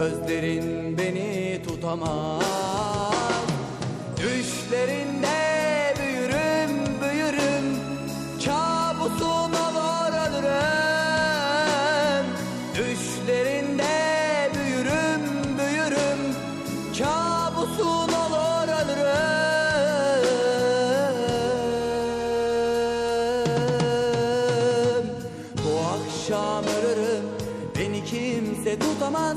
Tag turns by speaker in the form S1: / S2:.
S1: Gözlerin beni tutamaz. Düşlerinde büyürüm büyürüm. Kabusun olur ölürüm Düşlerinde büyürüm büyürüm. Kabusun olur ölürüm Bu akşam ölürüm. Beni kimse tutamaz